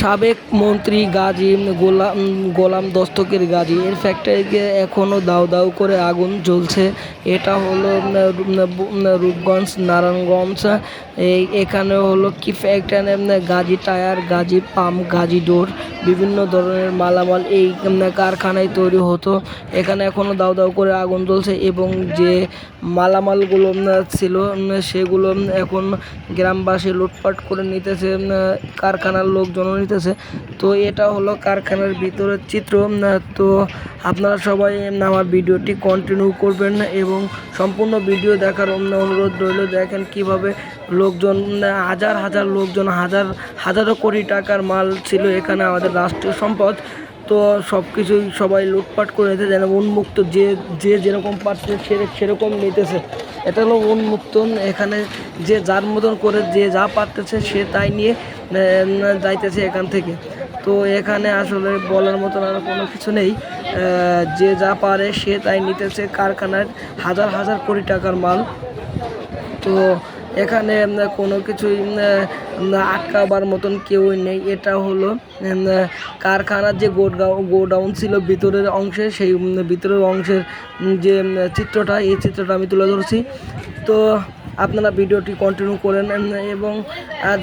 সাবেক মন্ত্রী গাজী গোলাম গোলাম দস্তকের গাজী এর ফ্যাক্টরিতে এখনও দাউ দাউ করে আগুন জ্বলছে। এটা হলো রূপগঞ্জ, নারায়ণগঞ্জ। এই, এখানে হলো কি factory Gazi tyre, Gazi pump, Gazi door, বিভিন্ন ধরনের মালামাল এই কারখানায় তৈরি হতো। এখানে এখনও দাউ দাউ করে আগুন জ্বলছে এবং যে মালামালগুলো ছিল সেগুলো এখন গ্রামবাসী লুটপাট করে নিতেছে কারখানার লোকজনও নিতেছে তো এটা হলো কারখানার ভিতরের চিত্র। তো আপনারা সবাই আমার ভিডিওটি কন্টিনিউ করবেন এবং সম্পূর্ণ ভিডিও দেখার অন্য অনুরোধ রইল, দেখেন কীভাবে লোকজন হাজার হাজার লোকজন, হাজার, হাজারো কোটি টাকার মাল ছিল এখানে আমাদের রাষ্ট্রীয় সম্পদ। তো সব কিছুই সবাই লুটপাট করে নিতে যেন উন্মুক্ত যে যে যেরকম পারছে সে, সেরকম নিতেছে। এটা হলো উন্মুক্ত এখানে যে যার মতন করে যে যা পারতেছে সে তাই নিয়ে যাইতেছে এখান থেকে। তো এখানে আসলে বলার মতন আর কোনো কিছু নেই। যে যা পারে সে তাই নিতেছে কারখানার হাজার হাজার কোটি টাকার মাল। তো এখানে কোনো কিছুই আটকাবার মতন কেউই নেই। এটা হলো কারখানার যে গোডগাউন গোডাউন ছিল ভিতরের অংশে, সেই ভিতরের অংশের যে চিত্রটা, এই চিত্রটা আমি তুলে ধরছি। তো আপনারা ভিডিওটি কন্টিনিউ করেন এবং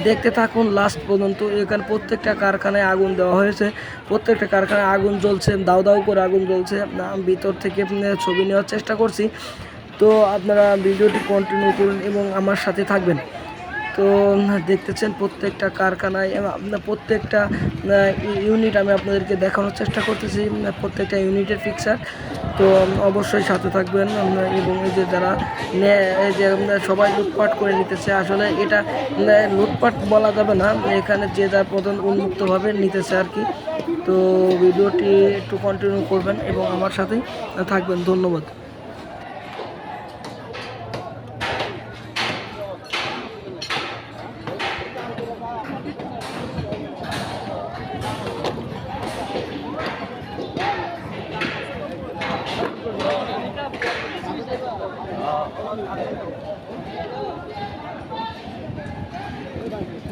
দেখতে থাকুন লাস্ট পর্যন্ত। এখানে প্রত্যেকটা কারখানায় আগুন দেওয়া হয়েছে। প্রত্যেকটা কারখানায় আগুন জ্বলছে দাউ দাউ করে আগুন জ্বলছে। ভিতর থেকে ছবি নেওয়ার চেষ্টা করছি। তো আপনারা ভিডিওটি কন্টিনিউ করুন এবং আমার সাথে থাকবেন। তো দেখতেছেন প্রত্যেকটা কারখানায় প্রত্যেকটা ইউনিট আমি আপনাদেরকে দেখানোর চেষ্টা করতেছি প্রত্যেকটা ইউনিটের পিকচার তো অবশ্যই সাথে থাকবেন এবং এই যে যারা এই যে সবাই লুটপাট করে নিতেছে, আসলে এটা লুটপাট বলা যাবে না, এখানে যে যার প্রধান উন্মুক্তভাবে নিতেছে আর কি। তো, ভিডিওটি একটু কন্টিনিউ করবেন এবং আমার সাথেই থাকবেন, ধন্যবাদ।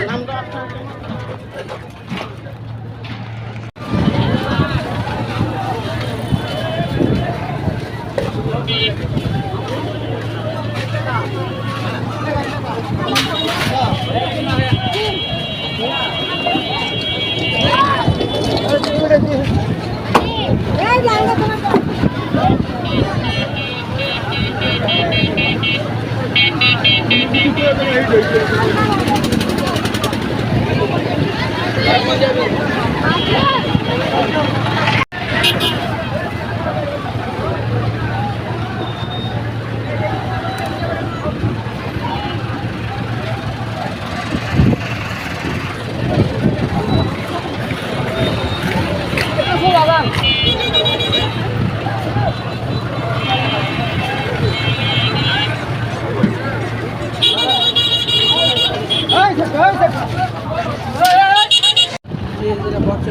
নামটা আপনার যে যেটা বক্সে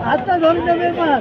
হাতটা ধরে যাবে এবার